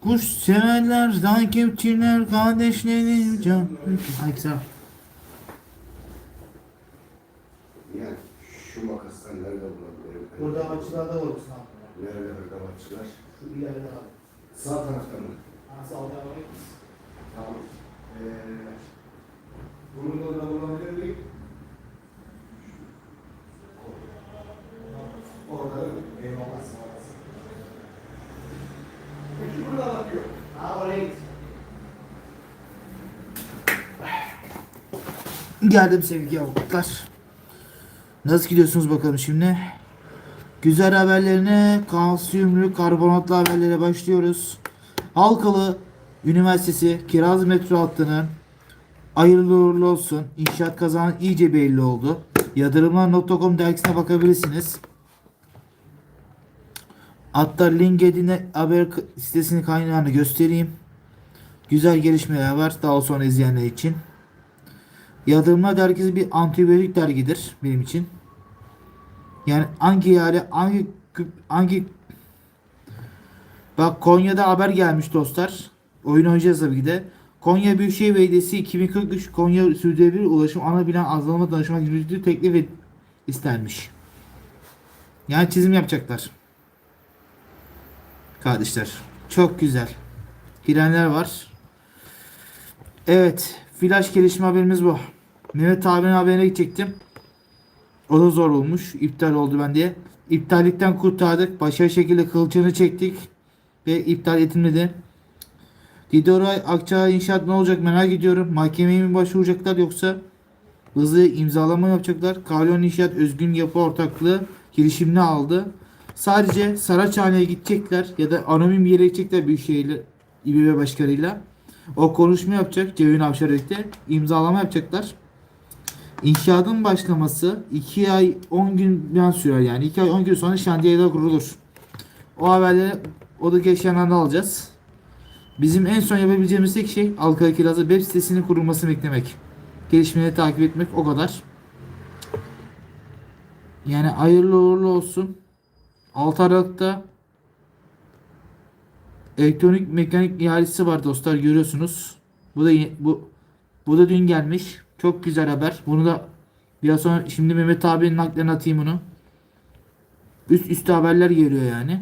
Kuş severler, takipçiler, kardeşlerim, can. Ay güzel. Yani şu makastan nerede bulabilirim? Burada açılarda var mısın abi? Nerelerde kavatçılar? Şu ileride abi. Sağ tarafta mı? Nasıl alacağım abi? Tamam. Ee, bunu da bulabilir miyim? Orada Eyvallah sağ olasın. Peki burada bakıyor. Ha oraya git. Geldim sevgili avukatlar. Nasıl gidiyorsunuz bakalım şimdi? Güzel haberlerine, kalsiyumlu karbonatlı haberlere başlıyoruz. Halkalı Üniversitesi Kiraz Metro hattının hayırlı uğurlu olsun. İnşaat kazanı iyice belli oldu. Yatırımlar.com dergisine bakabilirsiniz. Hatta LinkedIn'e haber sitesinin kaynağını göstereyim. Güzel gelişmeler var daha sonra izleyenler için. Yatırımlar dergisi bir antibiyotik dergidir benim için. Yani hangi yere hangi hangi Bak Konya'da haber gelmiş dostlar. Oyun oynayacağız tabii ki de. Konya Büyükşehir Belediyesi 2043 Konya Sürdürülebilir Ulaşım Ana Plan Azalma Danışma Hizmeti teklif istenmiş. Yani çizim yapacaklar. Kardeşler. Çok güzel. Girenler var. Evet. Flash gelişme haberimiz bu. Mehmet abinin haberine gidecektim. O da zor olmuş. İptal oldu ben diye. İptallikten kurtardık. Başarılı şekilde kılçığını çektik. Ve iptal edilmedi. Didoray Akçağ İnşaat ne olacak merak ediyorum. Mahkemeye mi başvuracaklar yoksa hızlı imzalama yapacaklar? Kalyon İnşaat Özgün Yapı Ortaklığı girişimini aldı. Sadece Saraçhane'ye gidecekler ya da anonim bir yere gidecekler Büyükşehir'le İBB Başkanı'yla. O konuşma yapacak Cevin Avşar'da imzalama yapacaklar. İnşaatın başlaması 2 ay 10 günden sürer yani 2 ay 10 gün sonra şantiyede kurulur. O haberleri o da geçen anda alacağız. Bizim en son yapabileceğimiz tek şey Alkaya Kirazı web sitesinin kurulmasını beklemek. Gelişmeleri takip etmek o kadar. Yani hayırlı uğurlu olsun. 6 Aralık'ta elektronik mekanik ihalesi var dostlar görüyorsunuz. Bu da bu bu da dün gelmiş. Çok güzel haber. Bunu da biraz sonra şimdi Mehmet abinin naklen atayım bunu. Üst üste haberler geliyor yani.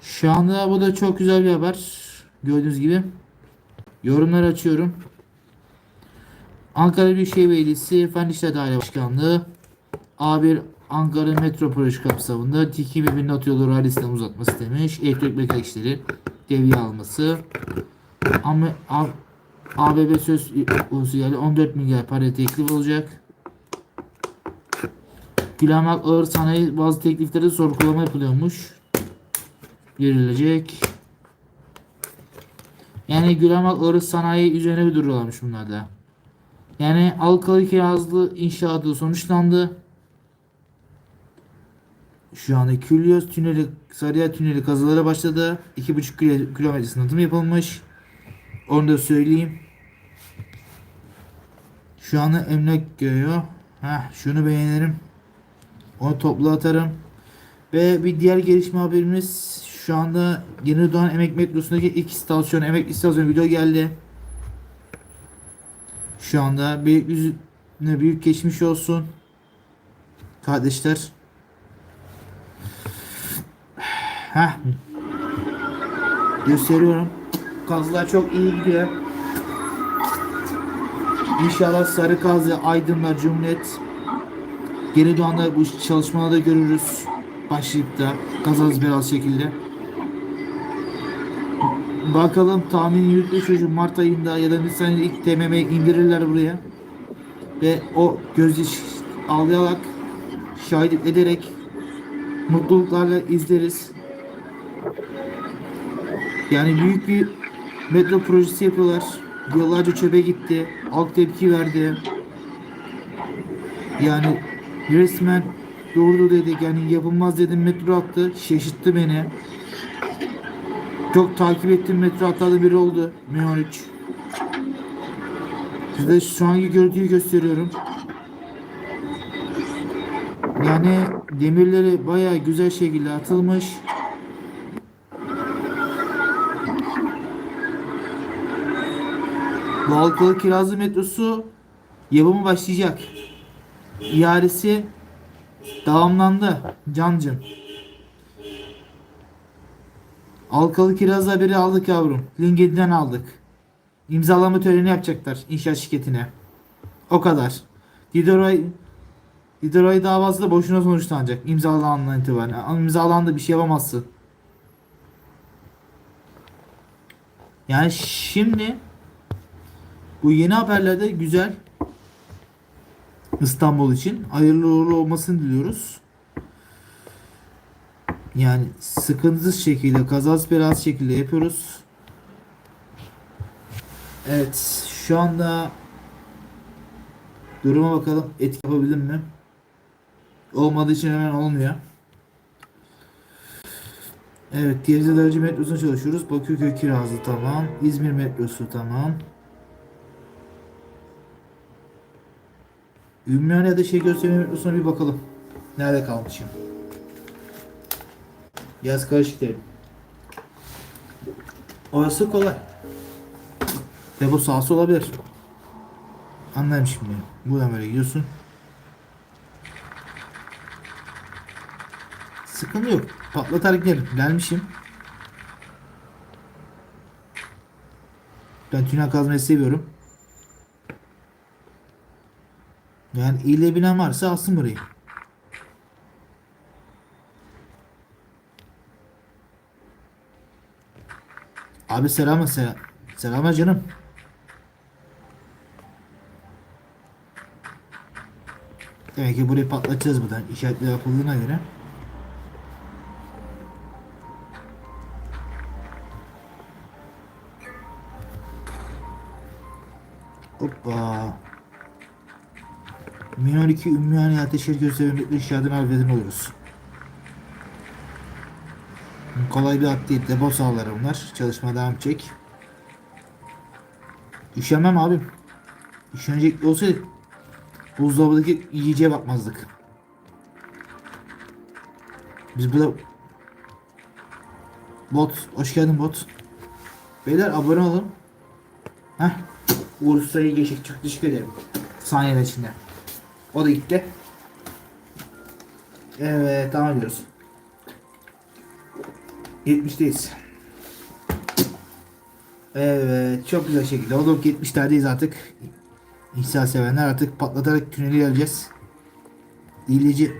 Şu anda bu da çok güzel bir haber. Gördüğünüz gibi. Yorumları açıyorum. Ankara Büyükşehir Belediyesi Fen İşleri Daire Başkanlığı A1 Ankara Metro Proje kapsamında TİKİ birbirine atıyorlar ailesinden uzatması istemiş. Elektrik mekanik işleri devriye alması. Ama ABB söz konusu yani 14 milyar para teklif olacak. Gülamak Ağır Sanayi bazı teklifleri sorgulama yapılıyormuş. Verilecek. Yani Gülamak Ağır Sanayi üzerine bir duruyorlarmış bunlarda. Yani Alkalı Kirazlı inşaatı sonuçlandı. Şu anda Külyos tüneli, Sarıya tüneli kazılara başladı. 2,5 kilo- kilometre sınırtım yapılmış. Onu da söyleyeyim. Şu anda emlak görüyor. Heh, şunu beğenirim. Onu toplu atarım. Ve bir diğer gelişme haberimiz şu anda Yeni Doğan Emek Metrosu'ndaki ilk istasyon Emek istasyonu video geldi. Şu anda büyük yüzüne büyük geçmiş olsun. Kardeşler. Heh. Gösteriyorum. Kazlar çok iyi gidiyor. İnşallah Sarı Kazı, Aydınlar, Cumhuriyet Geri doğanda bu çalışmaları da görürüz. Başlayıp da kazanız biraz şekilde. Bakalım tahmin yürütme çocuğu Mart ayında ya da Nisan ilk TMM indirirler buraya. Ve o gözyaşı ağlayarak şahitlik ederek mutluluklarla izleriz. Yani büyük bir metro projesi yapıyorlar. Yıllarca çöpe gitti. Halk tepki verdi. Yani resmen doğru dedik. Yani yapılmaz dedim metro attı. Şaşırttı beni. Çok takip ettiğim metro hatlarda biri oldu. M13. Size şu anki görüntüyü gösteriyorum. Yani demirleri bayağı güzel şekilde atılmış. Bu Halkalı Kirazlı metrosu yapımı başlayacak. İhalesi tamamlandı Cancım. Halkalı Kiraz haberi aldık yavrum. LinkedIn'den aldık. İmzalama töreni yapacaklar inşaat şirketine. O kadar. Dideroy Dideroy davası da boşuna sonuçlanacak imzalandığından itibaren. İmzalandı bir şey yapamazsın. Yani şimdi bu yeni haberlerde güzel. İstanbul için hayırlı uğurlu olmasını diliyoruz. Yani sıkıntısız şekilde, kazasız belasız şekilde yapıyoruz. Evet, şu anda duruma bakalım. Etki yapabildim mi? Olmadığı için hemen olmuyor. Evet, Gebze metrosuna çalışıyoruz. Bakırköy Kirazlı tamam. İzmir metrosu tamam. Ümraniye'de şey gösterme metrosuna bir bakalım. Nerede kalmışım? Yaz karışık derim. Orası kolay. Depo sahası olabilir. Anlarım şimdi. Buradan böyle gidiyorsun. Sıkıntı yok. Patlatarak gelirim. Gelmişim. Ben tünel kazmayı seviyorum. Yani ile binen varsa alsın burayı. Abi selam selam. Selam canım. Demek ki burayı patlatacağız buradan işaretli yapıldığına göre. Hoppa. Minor 2 Ümmühane Ateşehir Göstermelikle inşaatın halvedin oluruz. Kolay bir at değil. Depo sahaları bunlar. Çalışma devam edecek. Üşenmem abim. Üşenecek olsaydı buzdolabındaki yiyeceğe bakmazdık. Biz burada bot hoş geldin bot. Beyler abone olun. Heh. Uğur Usta'yı geçik çok teşekkür ederim. Saniyeler içinde. O da gitti. Evet devam ediyoruz. 70'teyiz. Evet çok güzel şekilde olduk 70'lerdeyiz artık. İhsan sevenler artık patlatarak tüneli geleceğiz. İyileci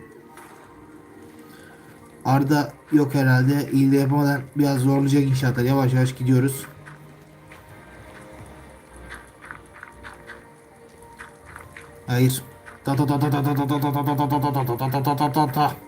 Arda yok herhalde. İyile yapamadan biraz zorlayacak inşaatlar. Yavaş yavaş gidiyoruz. Hayır. Ta ta ta ta ta ta ta ta ta ta ta ta ta ta ta ta ta ta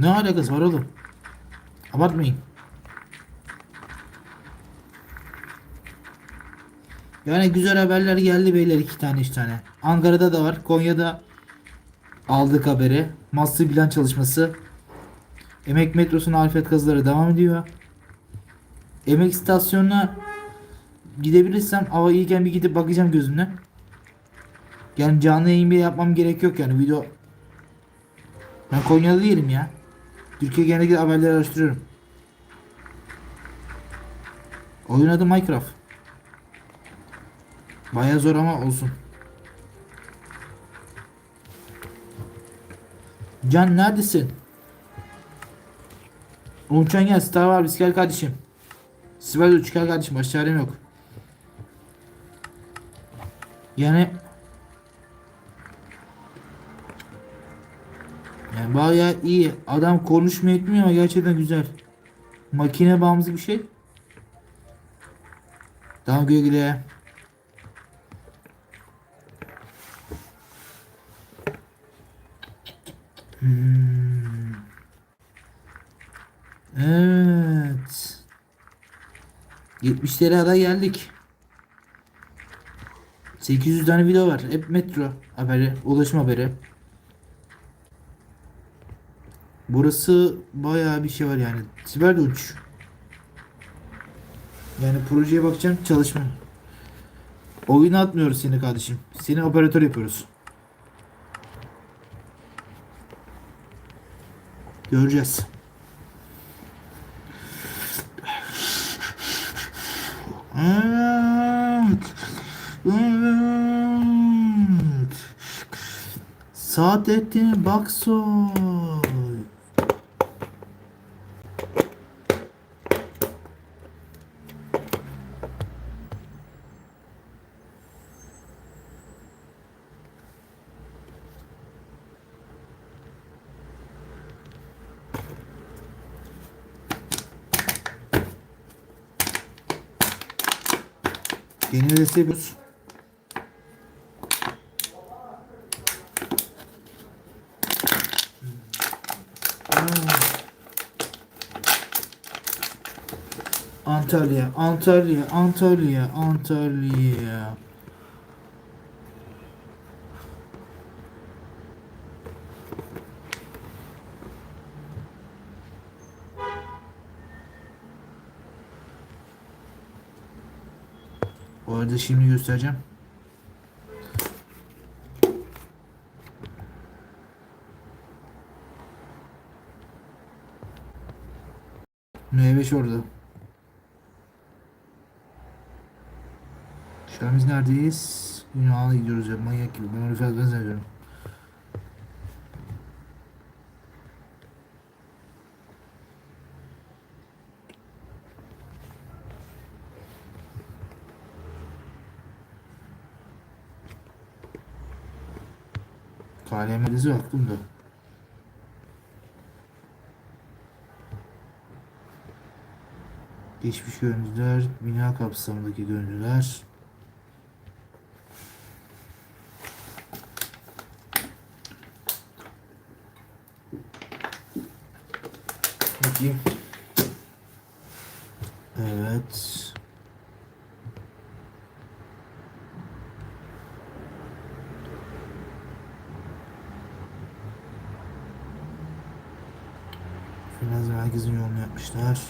Ne alakası var oğlum? Abartmayın. Yani güzel haberler geldi beyler iki tane üç tane. Ankara'da da var. Konya'da aldık haberi. Master plan çalışması. Emek metrosunun alfet kazıları devam ediyor. Emek istasyonuna gidebilirsem hava iyiyken bir gidip bakacağım gözümle. Yani canlı yayın bile yapmam gerek yok yani video. Ben Konyalı değilim ya. Türkiye genellikle haberleri araştırıyorum. Oyun adı Minecraft. Baya zor ama olsun. Can neredesin? Umutcan gel Star var biz gel kardeşim. Sibel uç gel kardeşim başka yok. Yani iyi. Adam konuşma etmiyor ama gerçekten güzel. Makine bağımlısı bir şey. Tamam güle güle. Hmm. Evet. 70'lere kadar geldik. 800 tane video var. Hep metro haberi, ulaşım haberi. Burası bayağı bir şey var yani. Siber de uç. Yani projeye bakacağım çalışma. Oyunu atmıyoruz seni kardeşim. Seni operatör yapıyoruz. Göreceğiz. Evet. Evet. Saadettin Baksoy. Yeni bir yapıyoruz. Antalya, Antalya, Antalya, Antalya. Bu arada şimdi göstereceğim. M5 orada. Şu an biz neredeyiz? Yunan'a gidiyoruz ya manyak gibi. Ben onu biraz benzemiyorum. KLM dizi aklımda. Geçmiş görüntüler, bina kapsamındaki görüntüler. Bakayım. Evet. Merkezin yolunu yapmışlar.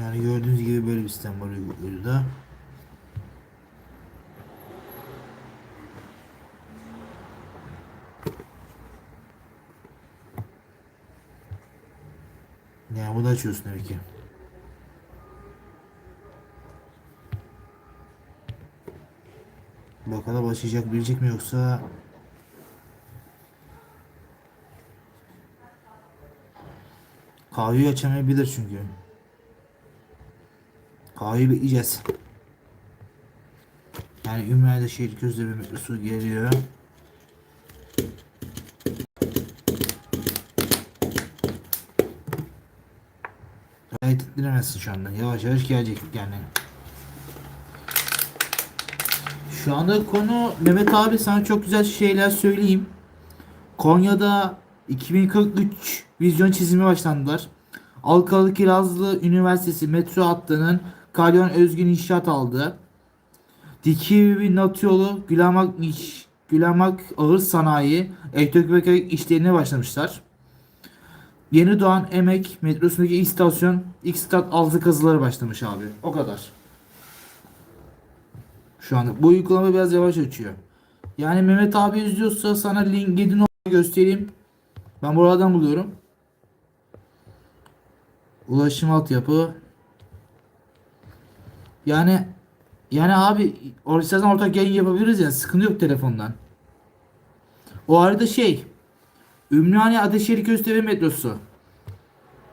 Yani gördüğünüz gibi böyle bir sistem var uyguda. Açıyorsun demek ki. Bakalım başlayacak bilecek mi yoksa Kahveyi açamayabilir çünkü. Kahveyi bekleyeceğiz. Yani Ümraniye'de şehir gözle bir su geliyor. Gayet etkilemezsin şu anda. Yavaş yavaş gelecek yani. Şu anda konu Mehmet abi sana çok güzel şeyler söyleyeyim. Konya'da 2043 vizyon çizimi başlandılar. Alkalı Kirazlı Üniversitesi metro hattının Kalyon Özgün inşaat aldı. Dikili Nat yolu Gülamak iş, Gülamak Ağır Sanayi Elektrokemikal işlerine başlamışlar. Yeni doğan Emek metrosundaki istasyon X-Stat altı kazıları başlamış abi. O kadar. Şu anda bu uygulama biraz yavaş açıyor. Yani Mehmet abi izliyorsa sana LinkedIn göstereyim. Ben buradan buluyorum. Ulaşım altyapı. Yani yani abi istersen ortak yayın yapabiliriz ya. Sıkıntı yok telefondan. O arada şey Ümraniye Ateşehir Köstebе metrosu.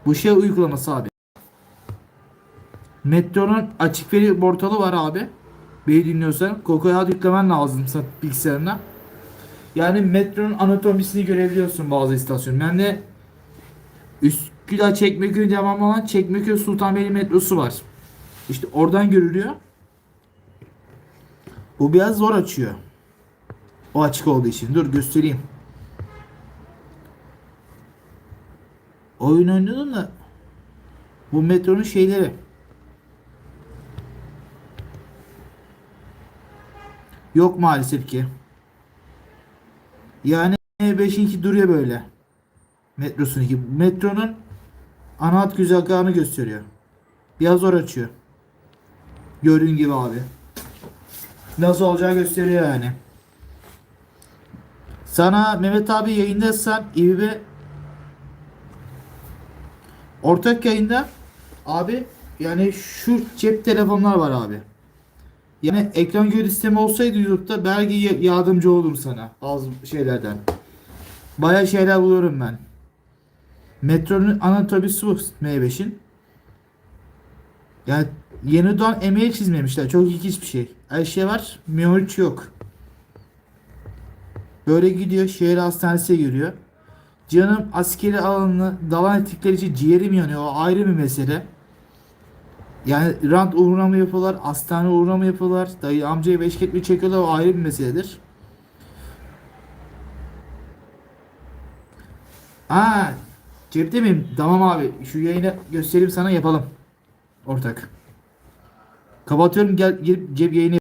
Bu şey uygulaması abi. Metronun açık veri portalı var abi. Beni dinliyorsan Cocoa yüklemen lazım bilgisayarına. Yani metronun anatomisini görebiliyorsun bazı istasyon. Ben de Üsküdar Çekmeköy devamı olan Çekmeköy Sultanbeyli metrosu var. İşte oradan görülüyor. Bu biraz zor açıyor. O açık olduğu için. Dur göstereyim. Oyun oynuyordum da bu metronun şeyleri. Yok maalesef ki. Yani 5'inki duruyor böyle. Metrosununki. Metronun ana hat güzergahını gösteriyor. Biraz zor açıyor. Gördüğün gibi abi. Nasıl olacağı gösteriyor yani. Sana Mehmet abi yayındaysan İBB ortak yayında abi yani şu cep telefonlar var abi. Yani ekran görüntü sistemi olsaydı YouTube'da belki ya- yardımcı olurum sana bazı şeylerden. Baya şeyler buluyorum ben. Metronun ana otobüsü bu M5'in. Yani yeni doğan emeği çizmemişler. Çok ilginç bir şey. Her şey var. Miohiç yok. Böyle gidiyor. Şehir hastanesine giriyor. Canım askeri alanını dalan ettikleri için ciğerim yanıyor. O ayrı bir mesele. Yani rant uğruna mı yapıyorlar? Hastane uğruna mı yapıyorlar? Dayı amcayı beşket mi çekiyorlar? O ayrı bir meseledir. Aa, cepte miyim? Tamam abi. Şu yayını göstereyim sana yapalım. Ortak. Kapatıyorum gel girip cep yayını